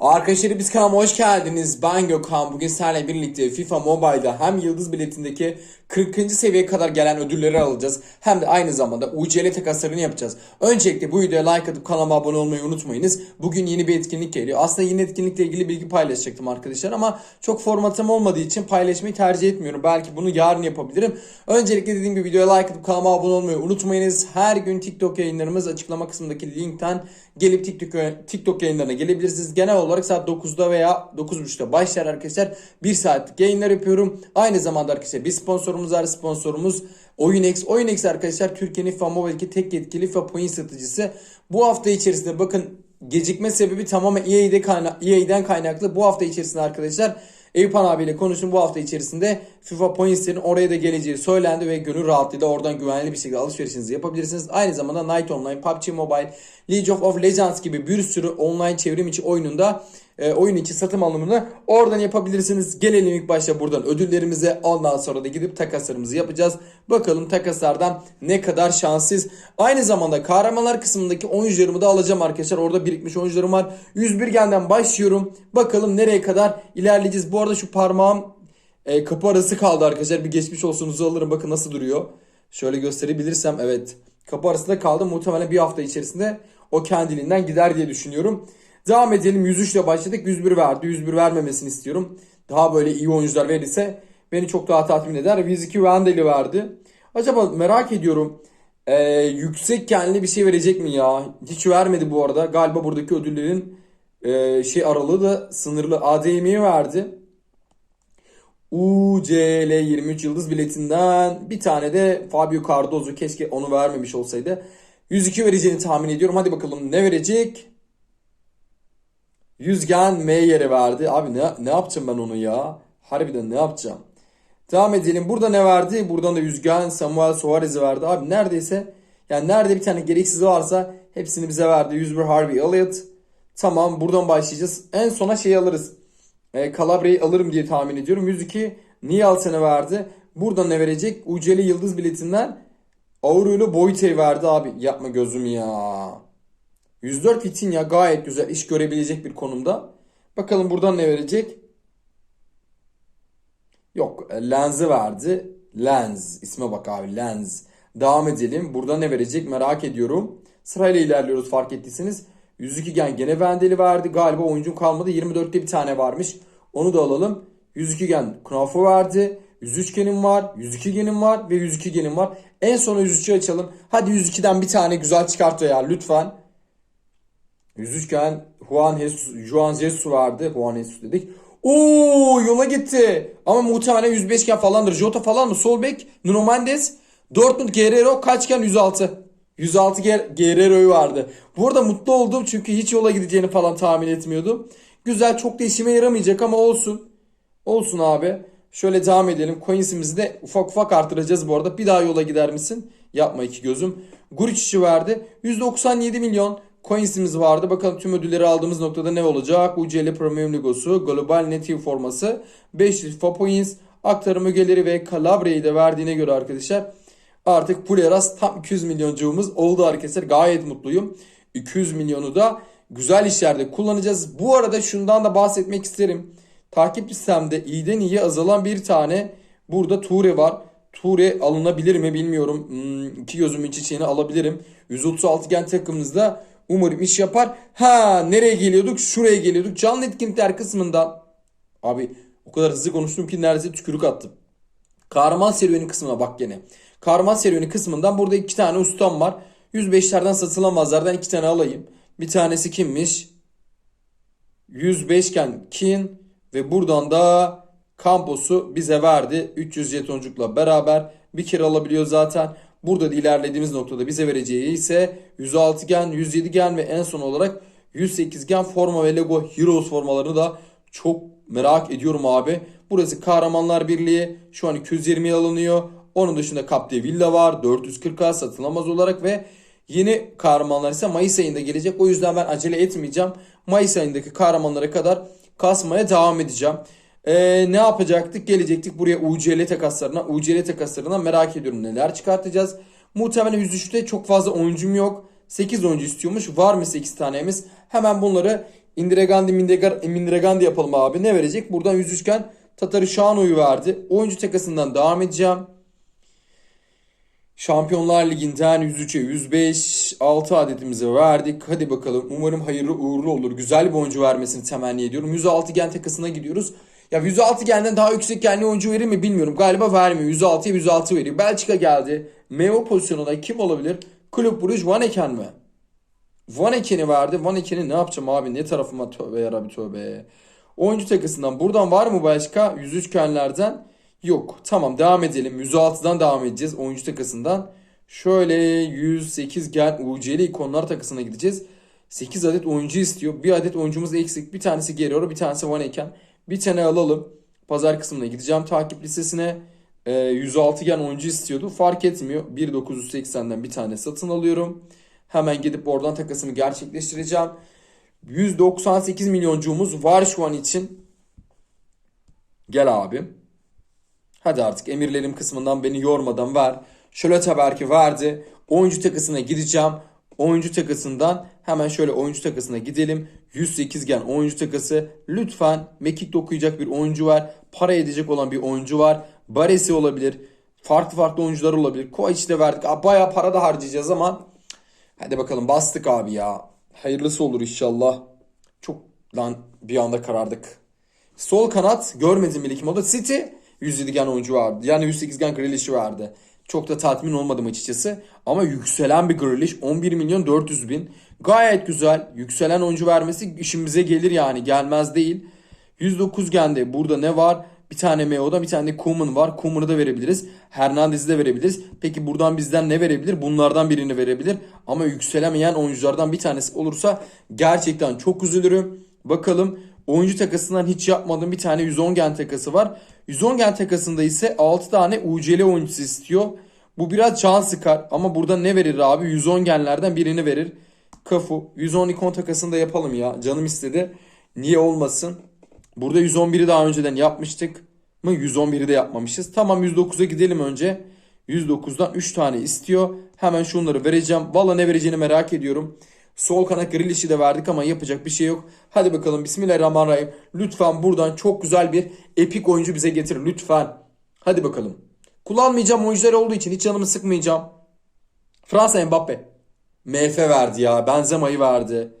Arkadaşlar biz kanalıma hoş geldiniz. Ben Gökhan. Bugün sizlerle birlikte FIFA Mobile'da hem Yıldız Biletindeki 40. seviyeye kadar gelen ödülleri alacağız. Hem de aynı zamanda UCL takaslarını yapacağız. Öncelikle bu videoya like atıp kanalıma abone olmayı unutmayınız. Bugün yeni bir etkinlik geliyor. Aslında yeni etkinlikle ilgili bilgi paylaşacaktım arkadaşlar ama çok formatım olmadığı için paylaşmayı tercih etmiyorum. Belki bunu yarın yapabilirim. Öncelikle dediğim gibi videoya like atıp kanalıma abone olmayı unutmayınız. Her gün TikTok yayınlarımız açıklama kısmındaki linkten gelip TikTok, TikTok yayınlarına gelebilirsiniz. Genel olarak saat 9'da veya 9.30'da başlar arkadaşlar. 1 saatlik yayınlar yapıyorum. Aynı zamanda arkadaşlar bir sponsorumuz var. Sponsorumuz OyunX. OyunX arkadaşlar Türkiye'nin FIFA Mobile'deki tek yetkili FIFA point satıcısı. Bu hafta içerisinde bakın gecikme sebebi tamamen EA'de kayna EA'den kaynaklı. Bu hafta içerisinde arkadaşlar Eyüpan abiyle konuştum. Bu hafta içerisinde FIFA Points'lerin oraya da geleceği söylendi ve gönül rahatlığıyla oradan güvenli bir şekilde alışverişinizi yapabilirsiniz. Aynı zamanda Night Online, PUBG Mobile, League of Legends gibi bir sürü online çevrim içi oyununda e, oyun içi satım alımını oradan yapabilirsiniz. Gelelim ilk başta buradan ödüllerimize ondan sonra da gidip takaslarımızı yapacağız. Bakalım takaslardan ne kadar şanssız. Aynı zamanda kahramanlar kısmındaki oyuncularımı da alacağım arkadaşlar. Orada birikmiş oyuncularım var. 101 genden başlıyorum. Bakalım nereye kadar ilerleyeceğiz. Bu arada şu parmağım e, kapı arası kaldı arkadaşlar. Bir geçmiş olsunuzu alırım. Bakın nasıl duruyor. Şöyle gösterebilirsem evet. Kapı arasında kaldı. Muhtemelen bir hafta içerisinde o kendiliğinden gider diye düşünüyorum. Devam edelim. 103 ile başladık. 101 verdi. 101 vermemesini istiyorum. Daha böyle iyi oyuncular verirse beni çok daha tatmin eder. 102 Wendel'i verdi. Acaba merak ediyorum. Ee, yüksek kenli bir şey verecek mi ya? Hiç vermedi bu arada. Galiba buradaki ödüllerin e, şey aralığı da sınırlı. ADM'yi verdi. UCL 23 yıldız biletinden bir tane de Fabio Cardozo keşke onu vermemiş olsaydı. 102 vereceğini tahmin ediyorum. Hadi bakalım ne verecek? Yüzgen Meyer'e verdi. Abi ne, ne yapacağım ben onu ya? Harbiden ne yapacağım? Devam edelim. Burada ne verdi? Buradan da Yüzgen Samuel Suarez'i verdi. Abi neredeyse yani nerede bir tane gereksiz varsa hepsini bize verdi. 101 Harvey Elliott. Tamam buradan başlayacağız. En sona şey alırız. E, Calabria'yı alırım diye tahmin ediyorum. 102 Nielsen'e verdi. Buradan ne verecek? UCL Yıldız biletinden Aurelio Boite'yi verdi abi. Yapma gözüm ya. 104 Vitinha gayet güzel iş görebilecek bir konumda. Bakalım buradan ne verecek? Yok e, Lens'i verdi. Lens isme bak abi Lens. Devam edelim. Burada ne verecek merak ediyorum. Sırayla ilerliyoruz fark ettiyseniz. 102 gen gene Wendel'i verdi. Galiba oyuncum kalmadı. 24'te bir tane varmış. Onu da alalım. 102 gen Knaf'ı verdi. 103 genim var. 102 genim var. Ve 102 genim var. En sona 103'ü açalım. Hadi 102'den bir tane güzel çıkart ya lütfen. 103 gen Juan Jesus, Juan Jesus vardı. Juan Jesus dedik. Oo yola gitti. Ama muhtemelen 105 gen falandır. Jota falan mı? Sol bek Nuno Mendes. Dortmund Guerrero kaçken 106. 106 Ger- Guerrero'yu vardı. Bu arada mutlu oldum çünkü hiç yola gideceğini falan tahmin etmiyordum. Güzel çok da işime yaramayacak ama olsun. Olsun abi. Şöyle devam edelim. Coins'imizi de ufak ufak artıracağız bu arada. Bir daha yola gider misin? Yapma iki gözüm. Guricic'i verdi. 197 milyon coins'imiz vardı. Bakalım tüm ödülleri aldığımız noktada ne olacak? UCL Premium Ligosu, Global Native forması, 500 FIFA Points, aktarım ögeleri ve Calabria'yı da verdiğine göre arkadaşlar artık Puleras tam 200 milyoncuğumuz oldu arkadaşlar. Gayet mutluyum. 200 milyonu da güzel işlerde kullanacağız. Bu arada şundan da bahsetmek isterim. Takip listemde iyiden iyiye azalan bir tane burada Ture var. Ture alınabilir mi bilmiyorum. Hmm, iki gözümün çiçeğini alabilirim. 136 gen takımımızda umarım iş yapar. Ha nereye geliyorduk? Şuraya geliyorduk. Canlı etkinlikler kısmından. Abi o kadar hızlı konuştum ki neredeyse tükürük attım. Kahraman serüveni kısmına bak gene. Kahraman serüveni kısmından burada iki tane ustam var. 105'lerden satılamazlardan iki tane alayım. Bir tanesi kimmiş? 105 iken Kin ve buradan da Campos'u bize verdi. 300 jetoncukla beraber bir kere alabiliyor zaten. Burada da ilerlediğimiz noktada bize vereceği ise 106 gen, 107 gen ve en son olarak 108 gen forma ve Lego Heroes formalarını da çok merak ediyorum abi. Burası Kahramanlar Birliği. Şu an 220 alınıyor. Onun dışında Capde Villa var. 440'a satılamaz olarak ve yeni kahramanlar ise Mayıs ayında gelecek. O yüzden ben acele etmeyeceğim. Mayıs ayındaki kahramanlara kadar kasmaya devam edeceğim. Ee, ne yapacaktık? Gelecektik buraya UCL takaslarına. UCL takaslarına merak ediyorum neler çıkartacağız. Muhtemelen 103'te çok fazla oyuncum yok. 8 oyuncu istiyormuş. Var mı 8 tanemiz? Hemen bunları Indiregandi Mindega- Mindiregandi yapalım abi. Ne verecek? Buradan yüz üçgen Tatarı Şano'yu verdi. Oyuncu takasından devam edeceğim. Şampiyonlar Ligi'nden 103'e 105 6 adetimizi verdik. Hadi bakalım. Umarım hayırlı uğurlu olur. Güzel bir oyuncu vermesini temenni ediyorum. 106 gen takasına gidiyoruz. Ya 106 genden daha yüksek genli oyuncu verir mi bilmiyorum. Galiba vermiyor. 106'ya 106 veriyor. Belçika geldi. Meo pozisyonuna kim olabilir? Kulüp Brugge Van Eken mi? Van Eken'i verdi. Van Eken'i ne yapacağım abi? Ne tarafıma tövbe yarabbi tövbe. Oyuncu takısından. Buradan var mı başka? 103 kenlerden. Yok. Tamam devam edelim. 106'dan devam edeceğiz. Oyuncu takısından. Şöyle 108 gen UCL ikonlar takısına gideceğiz. 8 adet oyuncu istiyor. Bir adet oyuncumuz eksik. Bir tanesi Guerrero, bir tanesi Van Eken. Bir tane alalım. Pazar kısmına gideceğim. Takip listesine e, 106 gen oyuncu istiyordu. Fark etmiyor. 1980'den bir tane satın alıyorum. Hemen gidip oradan takasını gerçekleştireceğim. 198 milyoncuğumuz var şu an için. Gel abi. Hadi artık emirlerim kısmından beni yormadan ver. Schlotterberg'i verdi. Oyuncu takısına gideceğim. Oyuncu takısından hemen şöyle oyuncu takısına gidelim. 108 gen oyuncu takası. Lütfen mekik dokuyacak bir oyuncu var. Para edecek olan bir oyuncu var. Baresi olabilir. Farklı farklı oyuncular olabilir. Kovac de verdik. Aa, Bayağı para da harcayacağız ama hadi bakalım bastık abi ya. Hayırlısı olur inşallah. Çok lan bir anda karardık. Sol kanat görmedim bile kim oldu. City 107 gen oyuncu vardı. Yani 108 gen Grealish'i vardı. Çok da tatmin olmadım açıkçası. Ama yükselen bir Grealish 11 milyon 400 bin. Gayet güzel. Yükselen oyuncu vermesi işimize gelir yani. Gelmez değil. 109 gende burada ne var? Bir tane Meo'da bir tane de Koeman var. Koeman'ı da verebiliriz. Hernandez'i de verebiliriz. Peki buradan bizden ne verebilir? Bunlardan birini verebilir. Ama yükselemeyen oyunculardan bir tanesi olursa gerçekten çok üzülürüm. Bakalım oyuncu takasından hiç yapmadığım bir tane 110 gen takası var. 110 gen takasında ise 6 tane UCL oyuncusu istiyor. Bu biraz can sıkar ama burada ne verir abi? 110 genlerden birini verir. Kafu. 110 ikon takasını da yapalım ya. Canım istedi. Niye olmasın? Burada 111'i daha önceden yapmıştık mı? 111'i de yapmamışız. Tamam 109'a gidelim önce. 109'dan 3 tane istiyor. Hemen şunları vereceğim. Valla ne vereceğini merak ediyorum. Sol kanat Grealish'i de verdik ama yapacak bir şey yok. Hadi bakalım Bismillahirrahmanirrahim. Lütfen buradan çok güzel bir epik oyuncu bize getir lütfen. Hadi bakalım. Kullanmayacağım oyuncular olduğu için hiç canımı sıkmayacağım. Fransa Mbappe. MF verdi ya. Benzema'yı verdi.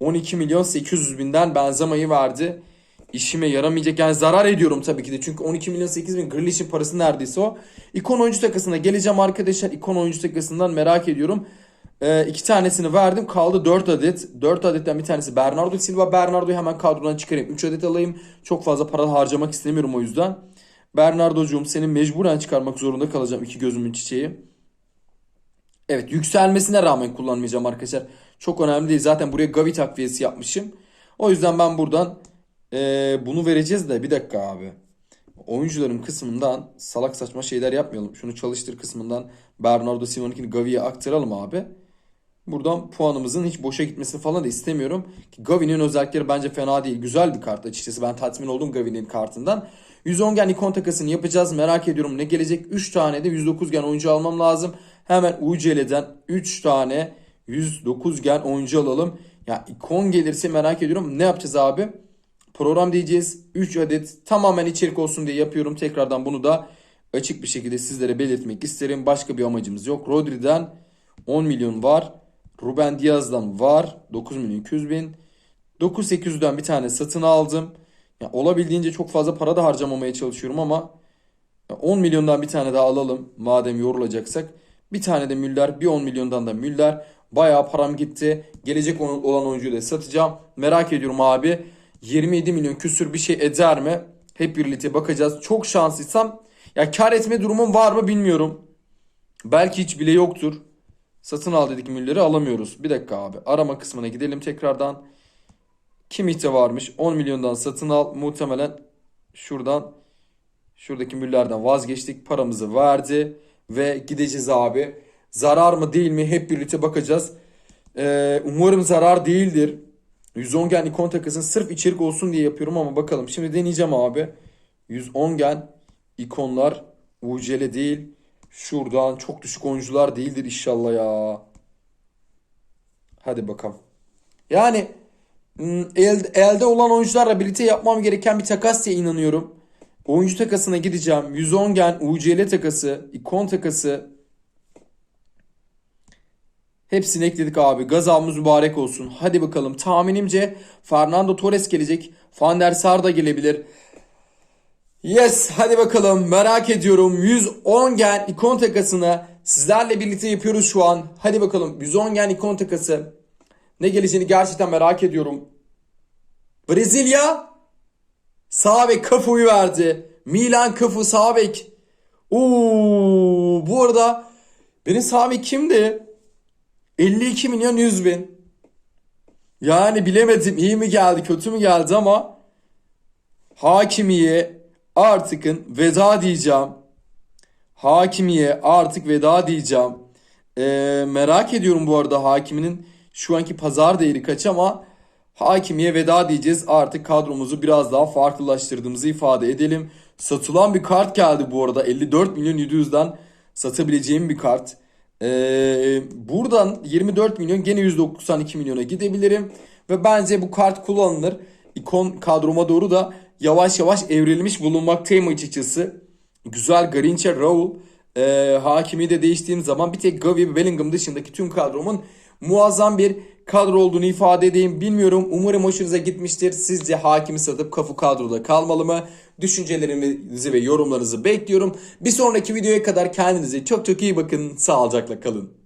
12 milyon 800 binden Benzema'yı verdi. İşime yaramayacak yani zarar ediyorum tabii ki de. Çünkü 12 milyon 8 bin Grealish'in parası neredeyse o. İkon oyuncu takasına geleceğim arkadaşlar. İkon oyuncu takasından merak ediyorum. Ee, iki tanesini verdim. Kaldı 4 adet. 4 adetten bir tanesi Bernardo Silva. Bernardo'yu hemen kadrodan çıkarayım. 3 adet alayım. Çok fazla para harcamak istemiyorum o yüzden. Bernardo'cuğum seni mecburen çıkarmak zorunda kalacağım. iki gözümün çiçeği. Evet yükselmesine rağmen kullanmayacağım arkadaşlar. Çok önemli değil. Zaten buraya Gavi takviyesi yapmışım. O yüzden ben buradan eee, bunu vereceğiz de bir dakika abi. Oyuncuların kısmından salak saçma şeyler yapmayalım. Şunu çalıştır kısmından Bernardo Silva'nınkini Gavi'ye aktaralım abi. Buradan puanımızın hiç boşa gitmesini falan da istemiyorum. Gavi'nin özellikleri bence fena değil. Güzel bir kart açıkçası. Ben tatmin oldum Gavi'nin kartından. 110 gen ikon takasını yapacağız. Merak ediyorum ne gelecek. 3 tane de 109 gen oyuncu almam lazım. Hemen UCL'den 3 tane 109 gen oyuncu alalım. Ya ikon gelirse merak ediyorum. Ne yapacağız abi? Program diyeceğiz. 3 adet tamamen içerik olsun diye yapıyorum. Tekrardan bunu da açık bir şekilde sizlere belirtmek isterim. Başka bir amacımız yok. Rodri'den 10 milyon var. Ruben Diaz'dan var. 9 milyon 200 bin. 9800'den bir tane satın aldım. Ya olabildiğince çok fazla para da harcamamaya çalışıyorum ama ya 10 milyondan bir tane daha alalım madem yorulacaksak. Bir tane de Müller, bir 10 milyondan da Müller. Bayağı param gitti. Gelecek olan oyuncuyu da satacağım. Merak ediyorum abi. 27 milyon küsür bir şey eder mi? Hep birlikte bakacağız. Çok şanslıysam ya kar etme durumum var mı bilmiyorum. Belki hiç bile yoktur. Satın al dedik Müller'i alamıyoruz. Bir dakika abi. Arama kısmına gidelim tekrardan. Kimih'te varmış. 10 milyondan satın al. Muhtemelen şuradan şuradaki Müller'den vazgeçtik. Paramızı verdi. Ve gideceğiz abi. Zarar mı değil mi hep birlikte bakacağız. Ee, umarım zarar değildir. 110 gen ikon takısını sırf içerik olsun diye yapıyorum ama bakalım. Şimdi deneyeceğim abi. 110 gen ikonlar UCL değil. Şuradan çok düşük oyuncular değildir inşallah ya. Hadi bakalım. Yani Hmm, el- elde olan oyuncularla birlikte yapmam gereken bir takas diye inanıyorum. Oyuncu takasına gideceğim. 110 gen UCL takası, ikon takası. Hepsini ekledik abi. Gazamız mübarek olsun. Hadi bakalım. Tahminimce Fernando Torres gelecek. Van der Sar da gelebilir. Yes, hadi bakalım. Merak ediyorum. 110 gen ikon takasını sizlerle birlikte yapıyoruz şu an. Hadi bakalım. 110 gen ikon takası. Ne geleceğini gerçekten merak ediyorum. Brezilya sağ bek Cafu'yu verdi. Milan Cafu sağ bek. Bu arada benim sağ bek kimdi? 52 milyon 100 bin. Yani bilemedim iyi mi geldi kötü mü geldi ama Hakimiye artıkın veda diyeceğim. Hakimiye artık veda diyeceğim. Ee, merak ediyorum bu arada Hakimi'nin şu anki pazar değeri kaç ama Hakimiye veda diyeceğiz. Artık kadromuzu biraz daha farklılaştırdığımızı ifade edelim. Satılan bir kart geldi bu arada. 54 milyon 700'den satabileceğim bir kart. Ee, buradan 24 milyon gene %92 milyona gidebilirim. Ve bence bu kart kullanılır. İkon kadroma doğru da yavaş yavaş evrilmiş bulunmaktayım açıkçası. Güzel Garincha, Raul, e, hakimi de değiştiğim zaman bir tek Gavi ve Bellingham dışındaki tüm kadromun muazzam bir kadro olduğunu ifade edeyim. Bilmiyorum. Umarım hoşunuza gitmiştir. Sizce hakimi satıp kafu kadroda kalmalı mı? Düşüncelerinizi ve yorumlarınızı bekliyorum. Bir sonraki videoya kadar kendinize çok çok iyi bakın. Sağlıcakla kalın.